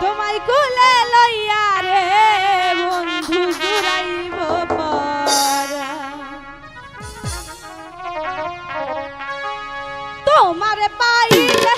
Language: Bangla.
তোমায় কুলে লইয়া রে বন্ধু জুড়াইব তোমার পাইলে